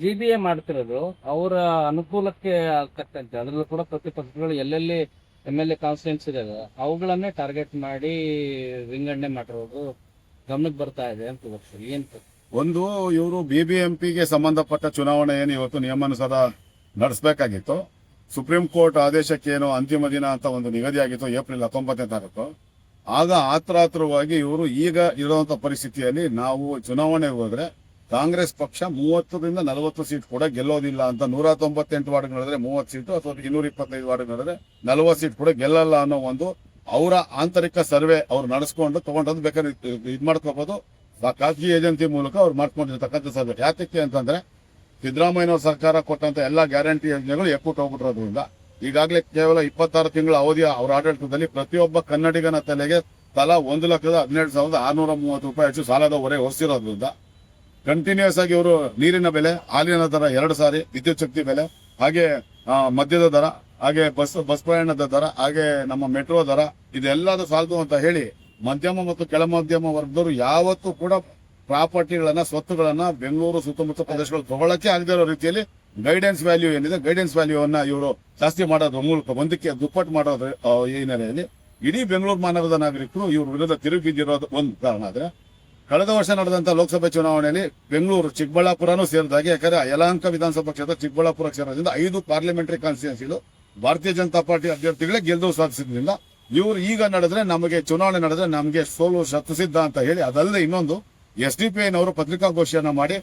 G B A ಮಾಡ್ತಿರೋದು, ಅವರ ಅನುಕೂಲಕ್ಕೆ ಆಗ್ತಕ್ಕಂತೆ ಅದರಲ್ಲೂ ಕೂಡ ಪ್ರತಿಪಕ್ಷಗಳು ಎಲ್ಲೆಲ್ಲಿ ಎಂ ಎಲ್ ಎ ಕಾನ್ಸ್ಟಿಟ್ಯೂನ್ಸ್ ಇದಾವೆ, ಅವುಗಳನ್ನೇ ಟಾರ್ಗೆಟ್ ಮಾಡಿ ವಿಂಗಡಣೆ ಮಾಡಿರೋದು ಗಮನಕ್ಕೆ ಬರ್ತಾ ಇದೆ ಅಂತ ಗೊತ್ತು. ಏನು ಒಂದು, ಇವರು ಬಿಬಿಎಂಪಿಗೆ ಸಂಬಂಧಪಟ್ಟ ಚುನಾವಣೆ ಏನು ಇವತ್ತು ನಿಯಮಾನುಸಾರ ನಡೆಸಬೇಕಾಗಿತ್ತು. ಸುಪ್ರೀಂ ಕೋರ್ಟ್ ಆದೇಶಕ್ಕೆ ಏನು ಅಂತಿಮ ದಿನ ಅಂತ ಒಂದು ನಿಗದಿಯಾಗಿತ್ತು ಏಪ್ರಿಲ್ ಹತ್ತೊಂಬತ್ತನೇ ತಾರೀಕು. ಆಗ ಆತ್ರಾತ್ರವಾಗಿ ಇವರು ಈಗ ಇರುವಂತ ಪರಿಸ್ಥಿತಿಯಲ್ಲಿ ನಾವು ಚುನಾವಣೆಗೆ ಹೋದ್ರೆ ಕಾಂಗ್ರೆಸ್ ಪಕ್ಷ ಮೂವತ್ತರಿಂದ ನಲವತ್ತು ಸೀಟ್ ಕೂಡ ಗೆಲ್ಲೋದಿಲ್ಲ ಅಂತ ನೂರ ತೊಂಬತ್ತೆಂಟು ವಾರ್ಡ್ ನಡೆದ್ರೆ ಮೂವತ್ತು ಸೀಟು ಅಥವಾ ಇನ್ನೂರ ಇಪ್ಪತ್ತೈದು ವಾರ್ಡ್ ನಡೆದ್ರೆ ನಲವತ್ತು ಸೀಟ್ ಕೂಡ ಗೆಲ್ಲಲ್ಲ ಅನ್ನೋ ಒಂದು ಅವರ ಆಂತರಿಕ ಸರ್ವೆ ಅವ್ರು ನಡೆಸ್ಕೊಂಡು ತಗೊಂಡದ್ದು ಬೇಕಾದ್ರೆ ಇದು ಮಾಡ್ಕೋಬಹುದು ಖಾಸಗಿ ಏಜೆನ್ಸಿ ಮೂಲಕ ಅವ್ರು ಮಾಡ್ಕೊಂಡಿರ್ತಕ್ಕಂಥ ಸರ್ವೆ. ಯಾತಕ್ಕೆ ಅಂತಂದ್ರೆ ಸಿದ್ದರಾಮಯ್ಯನವ್ರ ಸರ್ಕಾರ ಕೊಟ್ಟಂತ ಎಲ್ಲಾ ಗ್ಯಾರಂಟಿ ಯೋಜನೆಗಳು ಎಕ್ಕೂಟ ಹೋಗ್ಬಿಟ್ಟಿರೋದ್ರಿಂದ ಈಗಾಗಲೇ ಕೇವಲ ಇಪ್ಪತ್ತಾರು ತಿಂಗಳ ಅವಧಿಯ ಅವರ ಆಡಳಿತದಲ್ಲಿ ಪ್ರತಿಯೊಬ್ಬ ಕನ್ನಡಿಗನ ತಲೆಗೆ ತಲಾ ಒಂದು ಲಕ್ಷದ ಹದಿನೇಳು ಸಾವಿರದ ಆರ್ನೂರ ಮೂವತ್ತು ರೂಪಾಯಿ ಹೆಚ್ಚು ಸಾಲದ ಹೊರೆ ಹೊರಿಸಿರೋದ್ರಿಂದ ಕಂಟಿನ್ಯೂಸ್ ಆಗಿ ಇವರು ನೀರಿನ ಬೆಲೆ, ಹಾಲಿನ ದರ ಎರಡು ಸಾರಿ, ವಿದ್ಯುತ್ ಶಕ್ತಿ ಬೆಲೆ, ಹಾಗೆ ಮದ್ಯದ ದರ, ಹಾಗೆ ಬಸ್ ಬಸ್ ಪ್ರಯಾಣದ ದರ, ಹಾಗೆ ನಮ್ಮ ಮೆಟ್ರೋ ದರ ಇದೆಲ್ಲದೂ ಸಾಲದು ಅಂತ ಹೇಳಿ ಮಧ್ಯಮ ಮತ್ತು ಕೆಳ ಮಧ್ಯಮ ವರ್ಗದವರು ಯಾವತ್ತೂ ಕೂಡ ಪ್ರಾಪರ್ಟಿಗಳನ್ನ, ಸ್ವತ್ತುಗಳನ್ನ ಬೆಂಗಳೂರು ಸುತ್ತಮುತ್ತ ಪ್ರದೇಶಗಳು ತಗೊಳಕ್ಕೆ ಆಗದೇ ಇರೋ ರೀತಿಯಲ್ಲಿ ಗೈಡೆನ್ಸ್ ವ್ಯಾಲ್ಯೂ ಏನಿದೆ ಗೈಡೆನ್ಸ್ ವ್ಯಾಲ್ಯೂವನ್ನ ಇವರು ಜಾಸ್ತಿ ಮಾಡೋದ್ರ ಮೂಲಕ, ಒಂದಕ್ಕೆ ದುಪ್ಪಟ್ಟು ಮಾಡೋದ್ರ ಹಿನ್ನೆಲೆಯಲ್ಲಿ ಇಡೀ ಬೆಂಗಳೂರು ಮಾನವದ ನಾಗರಿಕರು ಇವ್ರ ವಿರುದ್ಧ ತಿರುಗಿ ಬಿದ್ದಿರೋದು ಒಂದು ಕಾರಣ ಆದ್ರೆ ಕಳೆದ ವರ್ಷ ನಡೆದಂತ ಲೋಕಸಭೆ ಚುನಾವಣೆಯಲ್ಲಿ ಬೆಂಗಳೂರು ಚಿಕ್ಕಬಳ್ಳಾಪುರನೂ ಸೇರಿದಾಗೆ, ಯಾಕಂದ್ರೆ ಯಲಹಂಕ ವಿಧಾನಸಭಾ ಕ್ಷೇತ್ರ ಚಿಕ್ಕಬಳ್ಳಾಪುರ ಕ್ಷೇತ್ರದಿಂದ ಐದು ಪಾರ್ಲಿಮೆಂಟರಿ ಕಾನ್ಸ್ಟಿಟ್ಯೂನ್ಸಿಗಳು ಭಾರತೀಯ ಜನತಾ ಪಾರ್ಟಿ ಅಭ್ಯರ್ಥಿಗಳೇ ಗೆಲುವು ಸಾಧಿಸಿದ್ರಿಂದ ಇವರು ಈಗ ನಡೆದ್ರೆ ನಮಗೆ ಚುನಾವಣೆ ನಡೆದ್ರೆ ನಮಗೆ ಸೋಲು ಶತಸಿದ್ಧ ಅಂತ ಹೇಳಿ ಅದಲ್ಲದೆ ಇನ್ನೊಂದು ಎಸ್ ಡಿ ಪಿ ಐನವರು ಮಾಡಿ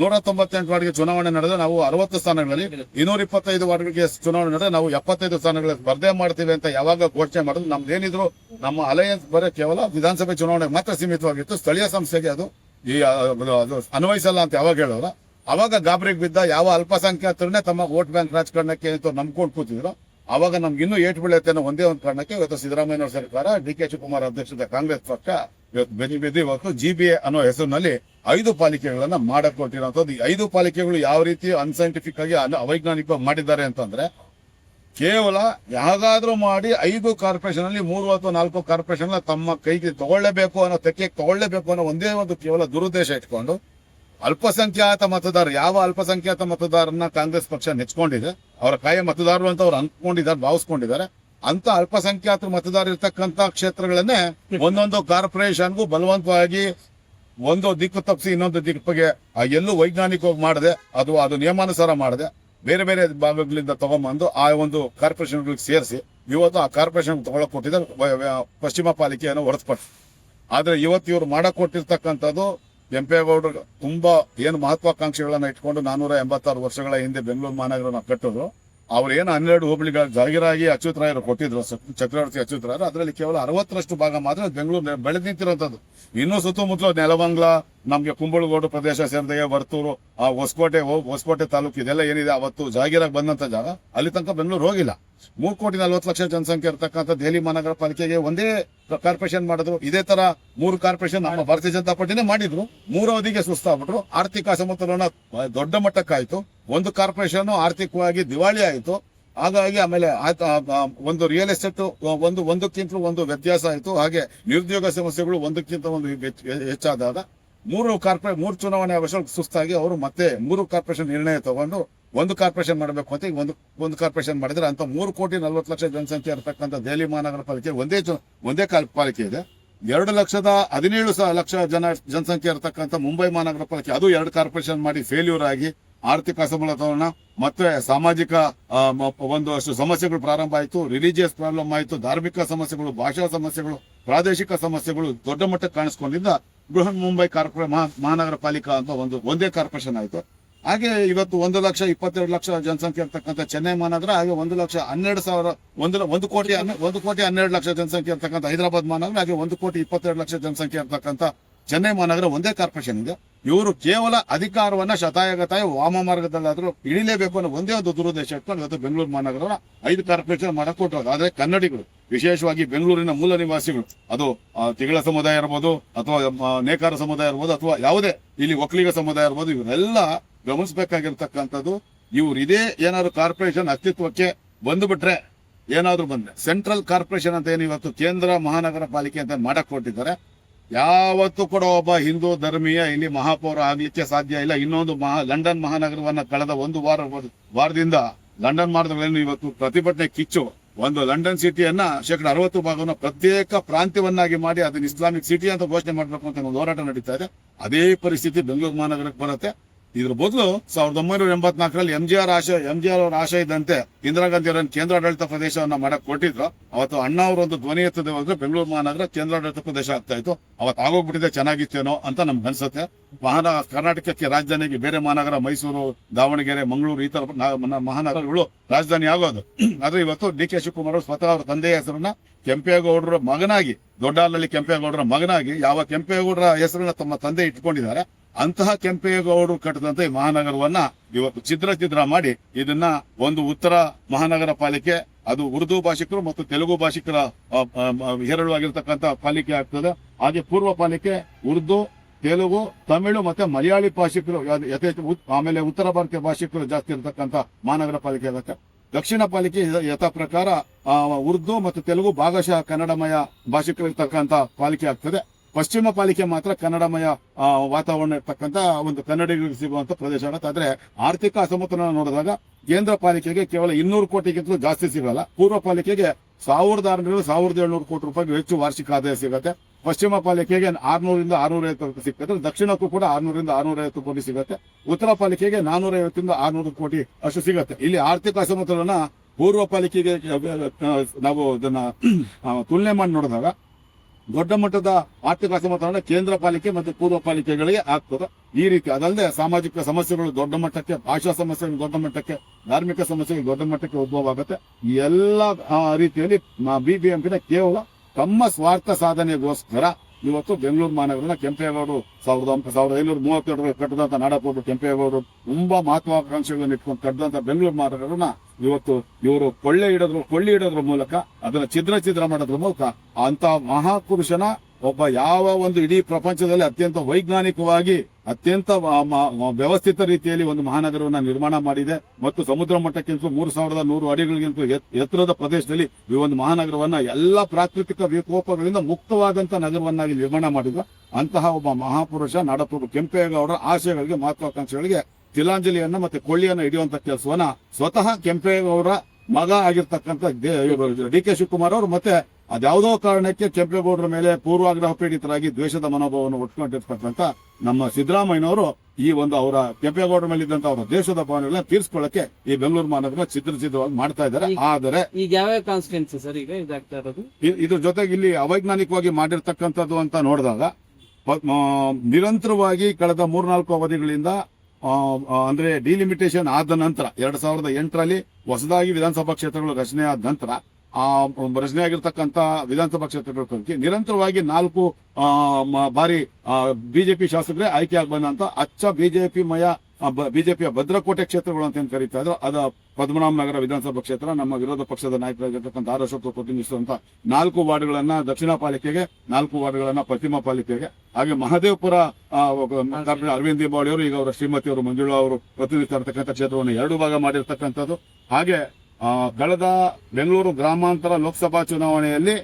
ನೂರ ತೊಂಬತ್ತೆಂಟು ವಾರ್ಡ್ಗೆ ಚುನಾವಣೆ ನಡೆದ್ರೆ ನಾವು ಅರವತ್ತು ಸ್ಥಾನಗಳಲ್ಲಿ ಇನ್ನೂರ ಇಪ್ಪತ್ತೈದು ವಾರ್ಡ್ಗೆ ಚುನಾವಣೆ ನಡೆದ ನಾವು ಎಪ್ಪತ್ತೈದು ಸ್ಥಾನಗಳಲ್ಲಿ ಸ್ಪರ್ಧೆ ಮಾಡ್ತೀವಿ ಅಂತ ಯಾವಾಗ ಘೋಷಣೆ ಮಾಡಿದ್ರು ನಮ್ದೇನಿದ್ರು ನಮ್ಮ ಅಲಯನ್ಸ್ ಬರೀ ಕೇವಲ ವಿಧಾನಸಭೆ ಚುನಾವಣೆಗೆ ಮಾತ್ರ ಸೀಮಿತವಾಗಿತ್ತು. ಸ್ಥಳೀಯ ಸಂಸ್ಥೆಗೆ ಅದು ಈ ಅದು ಅನ್ವಯಿಸಲ್ಲ ಅಂತ ಯಾವಾಗ ಹೇಳೋರ. ಅವಾಗ ಗಾಬರಿಗೆ ಬಿದ್ದ ಯಾವ ಅಲ್ಪಸಂಖ್ಯಾತರನ್ನೇ ತಮ್ಮ ವೋಟ್ ಬ್ಯಾಂಕ್ ರಾಜಕಾರಣಕ್ಕೆ ಅಂತ ನಂಬ್ಕೊಂಡು ಕೂತಿದ್ರು. ಅವಾಗ ನಮ್ಗೆ ಇನ್ನೂ ಏಟ್ ಬೀಳುತ್ತೆ ಒಂದೇ ಒಂದು ಕಾರಣಕ್ಕೆ ಇವತ್ತು ಸಿದ್ದರಾಮಯ್ಯ ಸರ್ಕಾರ, ಡಿ ಕೆ ಶಿವಕುಮಾರ್ ಅಧ್ಯಕ್ಷದ ಕಾಂಗ್ರೆಸ್ ಪಕ್ಷ ಇವತ್ತು ಬೆನ್ನಿ ಬಿದ್ದು ಇವತ್ತು ಜಿಬಿಎ ಅನ್ನೋ ಹೆಸರಿನಲ್ಲಿ ಐದು ಪಾಲಿಕೆಗಳನ್ನ ಮಾಡಕ್ ಕೊಟ್ಟಿರೋಂಥದ್ದು ಈ ಐದು ಪಾಲಿಕೆಗಳು ಯಾವ ರೀತಿ ಅನ್ಸೈಂಟಿಫಿಕ್ ಆಗಿ ಅವೈಜ್ಞಾನಿಕ ಅವೈಜ್ಞಾನಿಕವಾಗಿ ಮಾಡಿದ್ದಾರೆ ಅಂತಂದ್ರೆ, ಕೇವಲ ಯಾವ್ದಾದ್ರೂ ಮಾಡಿ ಐದು ಕಾರ್ಪೊರೇಷನ್ ಅಲ್ಲಿ ಮೂರು ಅಥವಾ ನಾಲ್ಕು ಕಾರ್ಪೊರೇಷನ್ ತಮ್ಮ ಕೈಗೆ ತಗೊಳ್ಳೇಬೇಕು ಅನ್ನೋ ತೆಕ್ಕೆ ತಗೊಳ್ಳೇಬೇಕು ಅನ್ನೋ ಒಂದೇ ಒಂದು ಕೇವಲ ದುರುದ್ದೇಶ ಇಟ್ಕೊಂಡು, ಅಲ್ಪಸಂಖ್ಯಾತ ಮತದಾರ ಯಾವ ಅಲ್ಪಸಂಖ್ಯಾತ ಮತದಾರನ್ನ ಕಾಂಗ್ರೆಸ್ ಪಕ್ಷ ನೆಚ್ಕೊಂಡಿದೆ ಅವರ ಕಾಯ ಮತದಾರರು ಅಂತ ಅವ್ರು ಅನ್ಕೊಂಡಿದ್ದಾರೆ ಭಾವಿಸ್ಕೊಂಡಿದ್ದಾರೆ, ಅಂತ ಅಲ್ಪಸಂಖ್ಯಾತ ಮತದಾರ ಇರ್ತಕ್ಕಂತ ಕ್ಷೇತ್ರಗಳನ್ನೇ ಒಂದೊಂದು ಕಾರ್ಪೊರೇಷನ್ಗೂ ಬಲವಂತವಾಗಿ ಒಂದು ದಿಕ್ಕು ತಪ್ಪಿಸಿ ಇನ್ನೊಂದು ದಿಕ್ಕಿಗೆ ಎಲ್ಲೂ ವೈಜ್ಞಾನಿಕವಾಗಿ ಮಾಡದೆ, ಅದು ಅದು ನಿಯಮಾನುಸಾರ ಮಾಡದೆ, ಬೇರೆ ಬೇರೆ ಭಾಗಗಳಿಂದ ತಗೊಂಬಂದು ಆ ಒಂದು ಕಾರ್ಪೊರೇಷನ್ಗಳಿಗೆ ಸೇರಿಸಿ, ಇವತ್ತು ಆ ಕಾರ್ಪೊರೇಷನ್ ತಗೊಳಕ್ ವ- ಪಶ್ಚಿಮ ಪಾಲಿಕೆಯನ್ನು ಹೊರತುಪಡಿಸಿ. ಆದ್ರೆ ಇವತ್ತು ಇವರು ಮಾಡಕ್ ಕೊಟ್ಟಿರ್ತಕ್ಕಂಥದ್ದು ಕೆಂಪೇಗೌಡರು ತುಂಬಾ ಏನು ಮಹತ್ವಾಕಾಂಕ್ಷೆಗಳನ್ನ ಇಟ್ಕೊಂಡು ನಾನೂರ ಎಂಬತ್ತಾರು ವರ್ಷಗಳ ಹಿಂದೆ ಬೆಂಗಳೂರು ಮಹಾನಗರನ ಕಟ್ಟಿದ್ರು. ಅವ್ರು ಏನು ಹನ್ನೆರಡು ಹೋಬಳಿಗಳ ಜಾಗೀರಾಗಿ ಅಚ್ಯುತರಾಯರು ಕೊಟ್ಟಿದ್ರು ಚಕ್ರವರ್ತಿ ಅಚ್ಯುತರಾಯರು. ಅದರಲ್ಲಿ ಕೇವಲ ಅರವತ್ತರಷ್ಟು ಭಾಗ ಮಾತ್ರ ಬೆಂಗಳೂರು ಬೆಳೆದು ನಿಂತಿರುವಂತದ್ದು ಇನ್ನೂ ಸುತ್ತಮುತ್ತಲು ನೆಲಮಂಗ್ಲ, ನಮಗೆ ಕುಂಬಳಗೋಡು ಪ್ರದೇಶ ಸೇರಿದಾಗೆ ವರ್ತೂರು, ಆ ಹೊಸಕೋಟೆ ಹೊಸಕೋಟೆ ತಾಲೂಕು ಇದೆಲ್ಲ ಏನಿದೆ ಅವತ್ತು ಜಾಗೀರಾಗಿ ಬಂದಂತ ಜಾಗ. ಅಲ್ಲಿ ತನಕ ಬೆಂಗಳೂರು ಹೋಗಿಲ್ಲ. ಮೂರು ಕೋಟಿ ನಲ್ವತ್ತು ಲಕ್ಷ ಜನಸಂಖ್ಯೆ ಇರತಕ್ಕಂಥ ದೆಹಲಿ ಮಹಾನಗರ ಪಾಲಿಕೆಗೆ ಒಂದೇ ಕಾರ್ಪೊರೇಷನ್ ಮಾಡಿದ್ರು. ಇದೇ ತರ ಮೂರು ಕಾರ್ಪೊರೇಷನ್ ನಮ್ಮ ಭಾರತೀಯ ಜನತಾ ಪಾರ್ಟಿನೇ ಮಾಡಿದ್ರು. ಮೂರು ಅವಧಿಗೆ ಸುಸ್ತಾಗ್ಬಿಟ್ರು. ಆರ್ಥಿಕ ಅಸಮತೋಲನ ದೊಡ್ಡ ಮಟ್ಟಕ್ಕಾಯ್ತು. ಒಂದು ಕಾರ್ಪೊರೇಷನ್ ಆರ್ಥಿಕವಾಗಿ ದಿವಾಳಿ ಆಯಿತು. ಹಾಗಾಗಿ ಆಮೇಲೆ ಒಂದು ರಿಯಲ್ ಎಸ್ಟೇಟ್ ಒಂದು ಒಂದಕ್ಕಿಂತ ಒಂದು ವ್ಯತ್ಯಾಸ ಆಯಿತು. ಹಾಗೆ ನಿರುದ್ಯೋಗ ಸಮಸ್ಯೆಗಳು ಒಂದಕ್ಕಿಂತ ಒಂದು ಹೆಚ್ಚಾದಾಗ ಮೂರು ಕಾರ್ಪೊರೇಟ್ ಮೂರು ಚುನಾವಣೆ ವರ್ಷ ಸುಸ್ತಾಗಿ ಅವರು ಮತ್ತೆ ಮೂರು ಕಾರ್ಪೊರೇಷನ್ ನಿರ್ಣಯ ತಗೊಂಡು ಒಂದು ಕಾರ್ಪೊರೇಷನ್ ಮಾಡಬೇಕು ಅಂತ ಒಂದು ಒಂದು ಕಾರ್ಪೊರೇಷನ್ ಮಾಡಿದ್ರೆ ಅಂತ ಮೂರು ಕೋಟಿ ನಲ್ವತ್ತು ಲಕ್ಷ ಜನಸಂಖ್ಯೆ ಇರತಕ್ಕಂಥ ದೆಹಲಿ ಮಹಾನಗರ ಪಾಲಿಕೆ ಒಂದೇ ಒಂದೇ ಪಾಲಿಕೆ ಇದೆ. ಎರಡು ಲಕ್ಷದ ಹದಿನೇಳು ಲಕ್ಷ ಜನ ಜನಸಂಖ್ಯೆ ಇರತಕ್ಕಂಥ ಮುಂಬೈ ಮಹಾನಗರ ಪಾಲಿಕೆ ಅದು ಎರಡು ಕಾರ್ಪೊರೇಷನ್ ಮಾಡಿ ಫೇಲ್ಯೂರ್ ಆಗಿ ಆರ್ಥಿಕ ಅಸಮತೋಲನ ಮತ್ತೆ ಸಾಮಾಜಿಕ ಒಂದು ಅಷ್ಟು ಸಮಸ್ಯೆಗಳು ಪ್ರಾರಂಭ ಆಯಿತು. ರಿಲಿಜಿಯಸ್ ಪ್ರಾಬ್ಲಮ್ ಆಯಿತು. ಧಾರ್ಮಿಕ ಸಮಸ್ಯೆಗಳು, ಭಾಷಾ ಸಮಸ್ಯೆಗಳು, ಪ್ರಾದೇಶಿಕ ಸಮಸ್ಯೆಗಳು ದೊಡ್ಡ ಮಟ್ಟಕ್ಕೆ ಕಾಣಿಸ್ಕೊಂಡಿದ್ದ ಬೃಹನ್ ಮುಂಬೈ ಕಾರ್ಪೊರೇ ಮಹಾ- ಮಹಾನಗರ ಪಾಲಿಕಾ ಅಂತ ಒಂದು, ಒಂದೇ ಕಾರ್ಪೊರೇಷನ್ ಆಯಿತು. ಹಾಗೆ ಇವತ್ತು ಒಂದು ಲಕ್ಷ ಇಪ್ಪತ್ತೆರಡು ಲಕ್ಷ ಜನಸಂಖ್ಯೆ ಇರ್ತಕ್ಕಂಥ ಚೆನ್ನೈ ಮಹಾನಗರ, ಹಾಗೆ ಒಂದು ಲಕ್ಷ ಹನ್ನೆರಡು ಸಾವಿರ, ಒಂದು ಒಂದು ಕೋಟಿ ಒಂದು ಕೋಟಿ ಹನ್ನೆರಡು ಲಕ್ಷ ಜನಸಂಖ್ಯೆ ಇರ್ತಕ್ಕಂಥ ಹೈದರಾಬಾದ್ ಮಹಾನಗರ, ಹಾಗೆ ಒಂದು ಕೋಟಿ ಇಪ್ಪತ್ತೆರಡು ಲಕ್ಷ ಜನಸಂಖ್ಯೆ ಇರ್ತಕ್ಕಂಥ ಚೆನ್ನೈ ಮಹಾನಗರ ಒಂದೇ ಕಾರ್ಪೊರೇಷನ್ ಇದೆ. ಇವರು ಕೇವಲ ಅಧಿಕಾರವನ್ನ ಶತಾಯಗತಾಯ ವಾಮ ಮಾರ್ಗದಲ್ಲಾದರೂ ಇಳಿಲೇಬೇಕು ಅನ್ನೋ ಒಂದೇ ಒಂದು ದುರುದ್ದೇಶ ಇಟ್ಕೊಂಡು ಇವತ್ತು ಬೆಂಗಳೂರು ಮಹಾನಗರ ಐದು ಕಾರ್ಪೊರೇಷನ್ ಮಾಡಕ್ ಕೊಟ್ಟರು ಆದ್ರೆ ಕನ್ನಡಿಗರು, ವಿಶೇಷವಾಗಿ ಬೆಂಗಳೂರಿನ ಮೂಲ ನಿವಾಸಿಗಳು, ಅದು ತಿಗಳ ಸಮುದಾಯ ಇರ್ಬೋದು, ಅಥವಾ ನೇಕಾರ ಸಮುದಾಯ ಇರ್ಬೋದು, ಅಥವಾ ಯಾವುದೇ, ಇಲ್ಲಿ ಒಕ್ಕಲಿಗ ಸಮುದಾಯ ಇರ್ಬೋದು, ಇವರೆಲ್ಲ ಗಮನಿಸಬೇಕಾಗಿರ್ತಕ್ಕಂಥದ್ದು, ಇವ್ರು ಇದೇ ಏನಾದ್ರು ಕಾರ್ಪೊರೇಷನ್ ಅಸ್ತಿತ್ವಕ್ಕೆ ಬಂದುಬಿಟ್ರೆ ಏನಾದ್ರು ಬಂದ್ರೆ, ಸೆಂಟ್ರಲ್ ಕಾರ್ಪೊರೇಷನ್ ಅಂತ ಏನು ಇವತ್ತು ಕೇಂದ್ರ ಮಹಾನಗರ ಪಾಲಿಕೆ ಅಂತ ಮಾಡಕ್ ಕೊಟ್ಟಿದ್ದಾರೆ. ಯಾವತ್ತೂ ಕೂಡ ಒಬ್ಬ ಹಿಂದೂ ಧರ್ಮೀಯ, ಇಲ್ಲಿ ಮಹಾಪೌರ ಆಗ್ಲಿಕ್ಕೆ ಸಾಧ್ಯ ಇಲ್ಲ. ಇನ್ನೊಂದು ಮಹಾ, ಲಂಡನ್ ಮಹಾನಗರವನ್ನ ಕಳೆದ ಒಂದು ವಾರ ವಾರದಿಂದ ಲಂಡನ್ ಮಾರ್ಗಗಳನ್ನು ಇವತ್ತು ಪ್ರತಿಭಟನೆ ಕಿಚ್ಚು. ಒಂದು ಲಂಡನ್ ಸಿಟಿಯನ್ನ, ಶೇಕಡ ಅರವತ್ತು ಭಾಗವನ್ನು ಪ್ರತ್ಯೇಕ ಪ್ರಾಂತ್ಯವನ್ನಾಗಿ ಮಾಡಿ ಅದನ್ನ ಇಸ್ಲಾಮಿಕ್ ಸಿಟಿ ಅಂತ ಘೋಷಣೆ ಮಾಡಬೇಕು ಅಂತ ಒಂದು ಹೋರಾಟ ನಡೀತಾ ಇದೆ. ಅದೇ ಪರಿಸ್ಥಿತಿ ಬೆಂಗಳೂರು ಮಹಾನಗರಕ್ಕೆ ಬರುತ್ತೆ. ಇದ್ರ ಬದಲು ಸಾವಿರದ ಒಂಬೈನೂರ ಎಂಬತ್ನಾಲ್ಕರಲ್ಲಿ ಎಂಜಿಆರ್ ಆಶಯ, ಎಂಜಿಆರ್ ಅವರ ಆಶಯ ಇದ್ದಂತೆ ಇಂದಿರಾ ಗಾಂಧಿ ಅವರನ್ನು ಕೇಂದ್ರಾಡಳಿತ ಪ್ರದೇಶವನ್ನ ಮಾಡಕ್ ಕೊಟ್ಟಿದ್ರು. ಅವತ್ತು ಅಣ್ಣ ಅವರೊಂದು ಧ್ವನಿ ಎತ್ತದೆ ಹೋದ್ರೆ ಬೆಂಗಳೂರು ಮಹಾನಗರ ಕೇಂದ್ರಾಡಳಿತ ಪ್ರದೇಶ ಆಗ್ತಾ ಇತ್ತು. ಅವತ್ತು ಆಗೋಗ್ಬಿಟ್ಟಿದೆ, ಚೆನ್ನಾಗಿತ್ತೇನೋ ಅಂತ ನಮ್ಗೆ ಅನ್ಸುತ್ತೆ. ಮಹಾನ ಕರ್ನಾಟಕಕ್ಕೆ ರಾಜಧಾನಿಗೆ ಬೇರೆ ಮಹಾನಗರ, ಮೈಸೂರು, ದಾವಣಗೆರೆ, ಮಂಗಳೂರು ಈ ತರ ಮಹಾನಗರಗಳು ರಾಜಧಾನಿ ಆಗೋದು. ಆದ್ರೆ ಇವತ್ತು ಡಿ ಕೆ ಶಿವಕುಮಾರ್ ಅವರು ಸ್ವತಃ ಅವರ ತಂದೆಯ ಹೆಸರನ್ನ ಕೆಂಪೇಗೌಡರ ಮಗನಾಗಿ ದೊಡ್ಡಾಲಲ್ಲಿ ಕೆಂಪೇಗೌಡರ ಮಗನಾಗಿ ಯಾವ ಕೆಂಪೇಗೌಡರ ಹೆಸರನ್ನ ತಮ್ಮ ತಂದೆ ಇಟ್ಕೊಂಡಿದ್ದಾರೆ ಅಂತಹ ಕೆಂಪೇಗೌಡರು ಕಟ್ಟಿದಂತ ಈ ಮಹಾನಗರವನ್ನ ಇವತ್ತು ಚಿತ್ರ ಚಿತ್ರ ಮಾಡಿ ಇದನ್ನ ಒಂದು ಉತ್ತರ ಮಹಾನಗರ ಪಾಲಿಕೆ, ಅದು ಉರ್ದು ಭಾಷಿಕರು ಮತ್ತು ತೆಲುಗು ಭಾಷಿಕರ ಹೇರಳವಾಗಿರ್ತಕ್ಕಂಥ ಪಾಲಿಕೆ ಆಗ್ತದೆ. ಹಾಗೆ ಪೂರ್ವ ಪಾಲಿಕೆ ಉರ್ದು, ತೆಲುಗು, ತಮಿಳು ಮತ್ತೆ ಮಲಯಾಳಿ ಭಾಷಿಕರು ಯಥೇಚ್ ಆಮೇಲೆ ಉತ್ತರ ಭಾರತೀಯ ಭಾಷಿಕರು ಜಾಸ್ತಿ ಇರತಕ್ಕಂಥ ಮಹಾನಗರ ಪಾಲಿಕೆ ಆಗುತ್ತೆ ದಕ್ಷಿಣ ಪಾಲಿಕೆ ಯಥ- ಪ್ರಕಾರ ಉರ್ದು ಮತ್ತು ತೆಲುಗು ಭಾಗಶಃ ಕನ್ನಡಮಯ ಭಾಷಿಕರು ಇರ್ತಕ್ಕಂಥ ಪಾಲಿಕೆ ಆಗ್ತದೆ. ಪಶ್ಚಿಮ ಪಾಲಿಕೆ ಮಾತ್ರ ಕನ್ನಡಮಯ ವಾತಾವರಣ ಇರ್ತಕ್ಕಂಥ ಒಂದು ಕನ್ನಡಿಗರಿಗೆ ಸಿಗುವಂತ ಪ್ರದೇಶ. ಆಗುತ್ತೆ ಆದ್ರೆ ಆರ್ಥಿಕ ಅಸಮತೋಲನ ನೋಡಿದಾಗ ಕೇಂದ್ರ ಪಾಲಿಕೆಗೆ ಕೇವಲ ಇನ್ನೂರು ಕೋಟಿಗಿಂತಲೂ ಜಾಸ್ತಿ ಸಿಗಲ್ಲ. ಪೂರ್ವ ಪಾಲಿಕೆಗೆ ಸಾವಿರದ ಆರುನೂರು, ಸಾವಿರದ ಏಳ್ನೂರು ಕೋಟಿ ರೂಪಾಯಿ ಹೆಚ್ಚು ವಾರ್ಷಿಕ ಆದಾಯ ಸಿಗುತ್ತೆ. ಪಶ್ಚಿಮ ಪಾಲಿಕೆಗೆ ಆರ್ನೂರಿಂದ ಆರ್ನೂರ ಐವತ್ತು ಸಿಗುತ್ತೆ ದಕ್ಷಿಣಕ್ಕೂ ಕೂಡ ಆರ್ನೂರಿಂದ ಆರ್ನೂರ ಐವತ್ತು ಕೋಟಿ ಸಿಗುತ್ತೆ. ಉತ್ತರ ಪಾಲಿಕೆಗೆ ನಾನೂರ ಐವತ್ತರಿಂದ ಆರ್ನೂರು ಕೋಟಿ ಅಷ್ಟು ಸಿಗುತ್ತೆ. ಇಲ್ಲಿ ಆರ್ಥಿಕ ಅಸಮತೋಲನ ಪೂರ್ವ ಪಾಲಿಕೆಗೆ ನಾವು ಅದನ್ನ ತುಲನೆ ಮಾಡಿ ನೋಡಿದಾಗ ದೊಡ್ಡ ಮಟ್ಟದ ಆರ್ಥಿಕ ಅಸಮತೋಲನ ಕೇಂದ್ರ ಪಾಲಿಕೆ ಮತ್ತು ಪೂರ್ವ ಪಾಲಿಕೆಗಳಿಗೆ ಆಗ್ತದೆ. ಈ ರೀತಿ ಅದಲ್ಲದೆ ಸಾಮಾಜಿಕ ಸಮಸ್ಯೆಗಳು ದೊಡ್ಡ ಮಟ್ಟಕ್ಕೆ, ಭಾಷಾ ಸಮಸ್ಯೆಗಳು ದೊಡ್ಡ ಮಟ್ಟಕ್ಕೆ, ಧಾರ್ಮಿಕ ಸಮಸ್ಯೆಗಳು ದೊಡ್ಡ ಮಟ್ಟಕ್ಕೆ ಉದ್ಭವ ಆಗುತ್ತೆ ಎಲ್ಲ ರೀತಿಯಲ್ಲಿ ಬಿಬಿಎಂಪಿನ ಕೇವಲ ತಮ್ಮ ಸ್ವಾರ್ಥ ಸಾಧನೆಗೋಸ್ಕರ ಇವತ್ತು ಬೆಂಗಳೂರು ಮಹಾನಗರನ ಕೆಂಪೇಗೌಡರು ಸಾವಿರದ ಸಾವಿರದ ಐನೂರ ಮೂವತ್ತೆರಡರಲ್ಲಿ ಕಟ್ಟಿದಂಥ ನಾಡಪ್ರಭು ಕೆಂಪೇಗೌಡರು ತುಂಬಾ ಮಹತ್ವಾಕಾಂಕ್ಷೆಗಳನ್ನು ಇಟ್ಕೊಂಡು ಕಟ್ಟಿದಂತ ಬೆಂಗಳೂರು ಮಹಾನಗರನ ಇವತ್ತು ಇವರು ಕೊಳ್ಳೆ ಇಡೋದ್ರ ಕೊಳ್ಳಿ ಇಡೋದ್ರ ಮೂಲಕ ಅದನ್ನ ಛಿದ್ರ ಛಿದ್ರ ಮಾಡೋದ್ರ ಮೂಲಕ ಅಂತ ಮಹಾಪುರುಷನ ಒಬ್ಬ ಯಾವ ಒಂದು ಇಡೀ ಪ್ರಪಂಚದಲ್ಲಿ ಅತ್ಯಂತ ವೈಜ್ಞಾನಿಕವಾಗಿ, ಅತ್ಯಂತ ವ್ಯವಸ್ಥಿತ ರೀತಿಯಲ್ಲಿ ಒಂದು ಮಹಾನಗರವನ್ನು ನಿರ್ಮಾಣ ಮಾಡಿದೆ. ಮತ್ತು ಸಮುದ್ರ ಮಟ್ಟಕ್ಕಿಂತ ಮೂರು ಸಾವಿರದ ನೂರು ಅಡಿಗಳಿಗಿಂತ ಎತ್- ಎತ್ತರದ ಪ್ರದೇಶದಲ್ಲಿ ಈ ಒಂದು ಮಹಾನಗರವನ್ನು ಎಲ್ಲ ಪ್ರಾಕೃತಿಕ ವಿಕೋಪಗಳಿಂದ ಮುಕ್ತವಾದಂತಹ ನಗರವನ್ನಾಗಿ ನಿರ್ಮಾಣ ಮಾಡಿದ. ಅಂತಹ ಒಬ್ಬ ಮಹಾಪುರುಷ, ನಾಡಪ್ರಭು ಕೆಂಪೇಗೌಡರ ಆಶಯಗಳಿಗೆ ಮಹತ್ವಾಕಾಂಕ್ಷೆಗಳಿಗೆ ತಿಲಾಂಜಲಿಯನ್ನ ಮತ್ತೆ ಕೊಳ್ಳಿಯನ್ನ ಹಿಡಿಯುವಂತ ಕೆಲಸವನ್ನ ಸ್ವತಃ ಕೆಂಪೇಗೌಡರ ಮಗ ಆಗಿರ್ತಕ್ಕಂಥ ಡಿ ಕೆ ಶಿವಕುಮಾರ್ ಅವರು ಮತ್ತೆ ಅದ್ಯಾವುದೋ ಕಾರಣಕ್ಕೆ ಕೆಂಪೇಗೌಡರ ಮೇಲೆ ಪೂರ್ವಾಗ್ರಹ ಪೀಡಿತರಾಗಿ ದ್ವೇಷದ ಮನೋಭಾವವನ್ನು ಉಟ್ಕೊಂಡಿರ್ತಕ್ಕಂಥ ನಮ್ಮ ಸಿದ್ದರಾಮಯ್ಯನವರು ಈ ಒಂದು ಅವರ ಕೆಂಪೇಗೌಡರ ಮೇಲಿದ್ದಂತ ಅವರ ದೇಶದ ಭಾವನೆಗಳನ್ನ ತೀರ್ಸ್ಕೊಳ್ಳಕ್ಕೆ ಈ ಬೆಂಗಳೂರು ಮಹಾನಗರ ಚಿತ್ರ ಚಿತ್ರವಾಗಿ ಮಾಡ್ತಾ ಇದ್ದಾರೆ. ಆದರೆ ಈಗ ಯಾವ ಕಾನ್ಸ್ಟಿಟ್ಯೂನ್ಸಿ ಸರ್ ಈಗ ಇದಾಗ್ತಾ ಇರೋದು? ಇದ್ರ ಜೊತೆಗೆ ಇಲ್ಲಿ ಅವೈಜ್ಞಾನಿಕವಾಗಿ ಮಾಡಿರ್ತಕ್ಕಂಥದ್ದು ಅಂತ ನೋಡಿದಾಗ ನಿರಂತರವಾಗಿ ಕಳೆದ ಮೂರ್ನಾಲ್ಕು ಅವಧಿಗಳಿಂದ ಅಂದ್ರೆ ಡಿಲಿಮಿಟೇಷನ್ ಆದ ನಂತರ ಎರಡ್ ಸಾವಿರದ ಎಂಟರಲ್ಲಿ ಹೊಸದಾಗಿ ವಿಧಾನಸಭಾ ಕ್ಷೇತ್ರಗಳು ರಚನೆ ಆದ ನಂತರ ಆ ರಚನೆ ಆಗಿರ್ತಕ್ಕಂಥ ವಿಧಾನಸಭಾ ಕ್ಷೇತ್ರಕ್ಕೆ ನಿರಂತರವಾಗಿ ನಾಲ್ಕು ಬಾರಿ ಬಿಜೆಪಿ ಶಾಸಕರೇ ಆಯ್ಕೆ ಆಗ್ಬಂದಂತ ಅಚ್ಚ ಬಿಜೆಪಿ ಮಯ ಬಿಜೆಪಿಯ ಭದ್ರಕೋಟೆ ಕ್ಷೇತ್ರಗಳು ಅಂತ ಏನ್ ಕರೀತಾ ಇದ್ರು, ಅದ ಪದ್ಮನಾಭ ನಗರ ವಿಧಾನಸಭಾ ಕ್ಷೇತ್ರ, ನಮ್ಮ ವಿರೋಧ ಪಕ್ಷದ ನಾಯಕರಾಗಿರ್ತಕ್ಕಂಥ ಆರ್ ಅಶೋಕ್ ಪ್ರತಿನಿಧಿಸುವಂತ ನಾಲ್ಕು ವಾರ್ಡ್ಗಳನ್ನ ದಕ್ಷಿಣ ಪಾಲಿಕೆಗೆ, ನಾಲ್ಕು ವಾರ್ಡ್ಗಳನ್ನ ಪಶ್ಚಿಮ ಪಾಲಿಕೆಗೆ, ಹಾಗೆ ಮಹದೇವಪುರ ಅರವಿಂದ ಅವರು, ಈಗ ಅವರ ಶ್ರೀಮತಿ ಅವರು ಮಂಜುಳಾ ಅವರು ಪ್ರತಿನಿಧಿಸ್ತಾ ಇರತಕ್ಕಂಥ ಕ್ಷೇತ್ರವನ್ನು ಎರಡು ಭಾಗ ಮಾಡಿರ್ತಕ್ಕಂಥದ್ದು. ಹಾಗೆ ಕಳೆದ ಬೆಂಗಳೂರು ಗ್ರಾಮಾಂತರ ಲೋಕಸಭಾ ಚುನಾವಣೆಯಲ್ಲಿ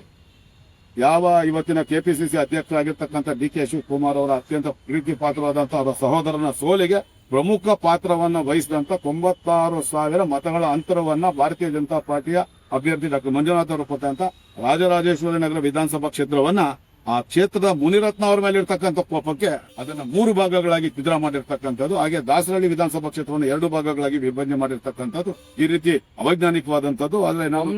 ಯಾವ ಇವತ್ತಿನ ಕೆಪಿಸಿಸಿ ಅಧ್ಯಕ್ಷರಾಗಿರ್ತಕ್ಕಂಥ ಡಿ ಕೆ ಶಿವಕುಮಾರ್ ಅವರ ಅತ್ಯಂತ ಪ್ರೀತಿ ಪಾತ್ರವಾದಂತಹ ಅವರ ಸಹೋದರನ ಸೋಲಿಗೆ ಪ್ರಮುಖ ಪಾತ್ರವನ್ನ ವಹಿಸಿದಂತ ತೊಂಬತ್ತಾರು ಸಾವಿರ ಮತಗಳ ಅಂತರವನ್ನ ಭಾರತೀಯ ಜನತಾ ಪಾರ್ಟಿಯ ಅಭ್ಯರ್ಥಿ ಡಾಕ್ಟರ್ ಮಂಜುನಾಥ್ ಅವರು ಕೊಟ್ಟಂತ ರಾಜರಾಜೇಶ್ವರಿ ನಗರ ವಿಧಾನಸಭಾ ಕ್ಷೇತ್ರವನ್ನ ಆ ಕ್ಷೇತ್ರದ ಮುನಿರತ್ನ ಅವರ ಮೇಲೆ ಇರ್ತಕ್ಕಂಥ ಕೋಪಕ್ಕೆ ಅದನ್ನ ಮೂರು ಭಾಗಗಳಾಗಿ ಛಿದ್ರ ಮಾಡಿರ್ತಕ್ಕಂಥದ್ದು. ಹಾಗೆ ದಾಸರಳ್ಳಿ ವಿಧಾನಸಭಾ ಕ್ಷೇತ್ರವನ್ನು ಎರಡು ಭಾಗಗಳಾಗಿ ವಿಭಜನೆ ಮಾಡಿರ್ತಕ್ಕಂಥದ್ದು. ಈ ರೀತಿ ಅವೈಜ್ಞಾನಿಕವಾದಂಥದ್ದು. ಆದ್ರೆ ನಾವು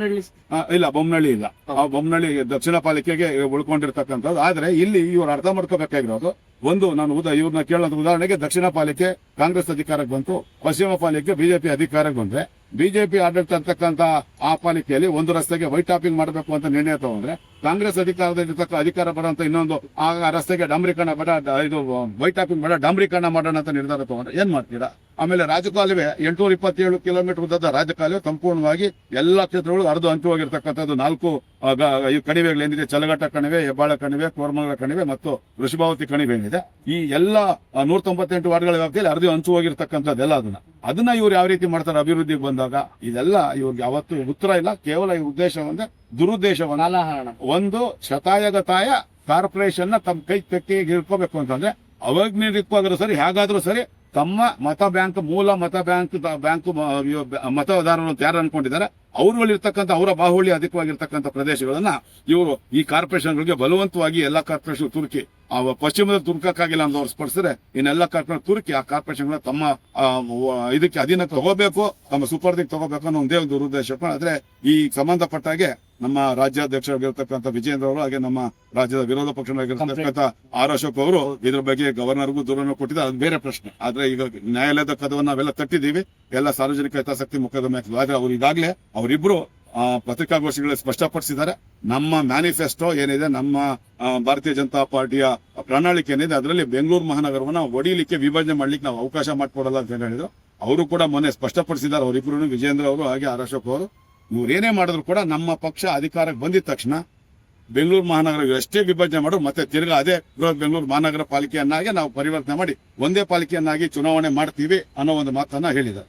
ಇಲ್ಲ ಬೊಮ್ಮನಹಳ್ಳಿ ಇಲ್ಲ. ಆ ಬೊಮ್ಮನಹಳ್ಳಿ ದಕ್ಷಿಣ ಪಾಲಿಕೆಗೆ ಉಳ್ಕೊಂಡಿರ್ತಕ್ಕಂಥದ್ದು. ಆದ್ರೆ ಇಲ್ಲಿ ಇವರು ಅರ್ಥ ಮಾಡ್ಕೋಬೇಕಾಗಿರೋದು ಒಂದು ನಾನು ಉದಾ ಇವ್ರನ್ನ ಕೇಳೋದು ಉದಾಹರಣೆಗೆ ದಕ್ಷಿಣ ಪಾಲಿಕೆ ಕಾಂಗ್ರೆಸ್ ಅಧಿಕಾರಕ್ಕೆ ಬಂತು ಪಶ್ಚಿಮ ಪಾಲಿಕೆ ಬಿಜೆಪಿ ಅಧಿಕಾರಕ್ಕೆ ಬಂದ್ರೆ ಬಿಜೆಪಿ ಆಡಳಿತ ಇರ್ತಕ್ಕಂಥ ಆ ಪಾಲಿಕೆಯಲ್ಲಿ ಒಂದು ರಸ್ತೆಗೆ ವೈಟ್ ಟಾಪಿಂಗ್ ಮಾಡಬೇಕು ಅಂತ ನಿರ್ಣಯ ತಗೊಂಡ್ರೆ ಕಾಂಗ್ರೆಸ್ ಅಧಿಕಾರದಲ್ಲಿರ್ತಕ್ಕ ಅಧಿಕಾರ ಬರುವಂತ ಇನ್ನೊಂದು ಆ ರಸ್ತೆಗೆ ಡಾಂಬರೀಕರಣ ಬೇಡ, ಇದು ವೈಟ್ ಟಾಪಿಂಗ್ ಮಾಡ ಡಾಂಬರೀಕರಣ ಮಾಡೋಣ ಅಂತ ನಿರ್ಧಾರ ತಗೊಂಡ್ರೆ ಏನ್ ಮಾಡ್ತೀರಾ? ಆಮೇಲೆ ರಾಜಕಾಲುವೆ ಎಂಟುನೂರ ಇಪ್ಪತ್ತೇಳು ಕಿಲೋಮೀಟರ್ ಉದ್ದದ ರಾಜಕಾಲುವೆ ಸಂಪೂರ್ಣವಾಗಿ ಎಲ್ಲಾ ಕ್ಷೇತ್ರಗಳು ಹಂಚು ಹಂಚುವಾಗಿರ್ತಕ್ಕಂಥದ್ದು ನಾಲ್ಕು ಕಣಿವೆಗಳು ಏನಿದೆ? ಚಲಘಟ್ಟ ಕಣಿವೆ, ಹೆಬ್ಬಾಳ ಕಣಿವೆ, ಕೋರಮಂಗಲ ಕಣಿವೆ ಮತ್ತು ಋಷಭಾವತಿ ಕಣಿವೆ ಏನಿದೆ? ಈ ಎಲ್ಲ ನೂರ ತೊಂಬತ್ತೆಂಟು ವಾರ್ಡ್ಗಳ ವ್ಯಾಪ್ತಿಯಲ್ಲಿ ಅರ್ಧ ಹಂಚು ಹೋಗಿರ್ತಕ್ಕಂಥದ್ದೆಲ್ಲ ಅದನ್ನ. ಅದನ್ನ ಇವ್ರು ಯಾವ ರೀತಿ ಮಾಡ್ತಾರೆ? ಅಭಿವೃದ್ಧಿಗೆ ಬಂದಾಗ ಇದೆಲ್ಲ ಇವ್ರಿಗೆ ಯಾವತ್ತೂ ಉತ್ತರ ಇಲ್ಲ ಕೇವಲ ಈ ಉದ್ದೇಶ ಒಂದೇ ದುರುದ್ದೇಶವನ್ನ. ಒಂದು ಶತಾಯಗತಾಯ ಕಾರ್ಪೊರೇಷನ್ ತಮ್ಮ ಕೈ ತೆಕ್ಕಿಗೆ ಇಟ್ಕೋಬೇಕು ಅಂತಂದ್ರೆ ಅವೈಜ್ಞಾನಿಕವಾದ್ರೂ ಸರಿ ಹೇಗಾದ್ರೂ ಸರಿ ತಮ್ಮ ಮತ ಬ್ಯಾಂಕ್, ಮೂಲ ಮತ ಬ್ಯಾಂಕ್ ಬ್ಯಾಂಕ್ ಮತದಾರರು ಯಾರು ಅನ್ಕೊಂಡಿದ್ದಾರೆ ಅವ್ರಗಳಿರ್ತಕ್ಕಂಥ ಅವರ ಬಾಹುಳಿ ಅಧಿಕವಾಗಿರ್ತಕ್ಕಂಥ ಪ್ರದೇಶಗಳನ್ನ ಇವರು ಈ ಕಾರ್ಪೊರೇಷನ್ಗಳಿಗೆ ಬಲವಂತವಾಗಿ ಎಲ್ಲಾ ಕಾರ್ಪೊರೇಷನ್ ತುರ್ಕಿ ಪಶ್ಚಿಮದ ತುರ್ಕಕ್ಕಾಗಿಲ್ಲ ಅಂತ ಸ್ಪರ್ಶಿಸಿದ್ರೆ ಇನ್ನೆಲ್ಲ ಕಾರ್ಪೊರೇಷನ್ ತುರ್ಕಿ ಆ ಕಾರ್ಪೊರೇಷನ್ಗಳ ತಮ್ಮ ಇದಕ್ಕೆ ಅಧೀನಕ್ಕೆ ತಗೋಬೇಕು, ತಮ್ಮ ಸುಪರ್ದಿಗೆ ತಗೋಬೇಕು ಅನ್ನೋ ಒಂದೇ ಒಂದು ದುರುದ್ದೇಶ. ಆದ್ರೆ ಈ ಸಂಬಂಧಪಟ್ಟ ಹಾಗೆ ನಮ್ಮ ರಾಜ್ಯಾಧ್ಯಕ್ಷರಾಗಿರ್ತಕ್ಕಂಥ ವಿಜೇಂದ್ರ ಅವರು ಹಾಗೆ ನಮ್ಮ ರಾಜ್ಯದ ವಿರೋಧ ಪಕ್ಷ ಆರ್ ಅಶೋಕ್ ಅವರು ಇದ್ರ ಬಗ್ಗೆ ಗವರ್ನರ್ಗೂ ದೂರನ್ನು ಕೊಟ್ಟಿದ್ದಾರೆ. ಅದು ಬೇರೆ ಪ್ರಶ್ನೆ. ಆದ್ರೆ ಈಗ ನ್ಯಾಯಾಲಯದ ಕದವನ್ನ ನಾವೆಲ್ಲ ತಟ್ಟಿದ್ದೀವಿ. ಎಲ್ಲ ಸಾರ್ವಜನಿಕ ಹಿತಾಸಕ್ತಿ ಮುಖದ ಮೇಲೆ ಆದ್ರೆ ಅವ್ರು ಈಗಾಗಲೇ ಅವರಿಬ್ರು ಆ, ಪತ್ರಿಕಾಗೋಷ್ಠಿಗಳಲ್ಲಿ ಸ್ಪಷ್ಟಪಡಿಸಿದ್ದಾರೆ. ನಮ್ಮ ಮ್ಯಾನಿಫೆಸ್ಟೋ ಏನಿದೆ ನಮ್ಮ ಭಾರತೀಯ ಜನತಾ ಪಾರ್ಟಿಯ ಪ್ರಣಾಳಿಕೆ ಏನಿದೆ ಅದರಲ್ಲಿ ಬೆಂಗಳೂರು ಮಹಾನಗರವನ್ನ ಒಡಿಲಿಕ್ಕೆ ವಿಭಜನೆ ಮಾಡ್ಲಿಕ್ಕೆ ನಾವು ಅವಕಾಶ ಮಾಡಿಕೊಡಲ್ಲ ಅಂತ ಹೇಳಿದ್ರು. ಅವರು ಕೂಡ ಮೊನ್ನೆ ಸ್ಪಷ್ಟಪಡಿಸಿದ್ದಾರೆ ಅವರಿಬ್ಬರು ವಿಜೇಂದ್ರ ಅವರು ಹಾಗೆ ಆರ್ ಅಶೋಕ್ ಅವರು. ಇವ್ರೇನೇ ಮಾಡಿದ್ರು ಕೂಡ ನಮ್ಮ ಪಕ್ಷ ಅಧಿಕಾರಕ್ಕೆ ಬಂದಿದ ತಕ್ಷಣ ಬೆಂಗಳೂರು ಮಹಾನಗರ ಎಷ್ಟೇ ವಿಭಜನೆ ಮಾಡು ಮತ್ತೆ ತಿರ್ಗಾ ಅದೇ ಬೃಹತ್ ಬೆಂಗಳೂರು ಮಹಾನಗರ ಪಾಲಿಕೆಯನ್ನಾಗಿ ನಾವು ಪರಿವರ್ತನೆ ಮಾಡಿ, ಒಂದೇ ಪಾಲಿಕೆಯನ್ನಾಗಿ ಚುನಾವಣೆ ಮಾಡ್ತೀವಿ ಅನ್ನೋ ಒಂದು ಮಾತನ್ನ ಹೇಳಿದ್ದಾರೆ.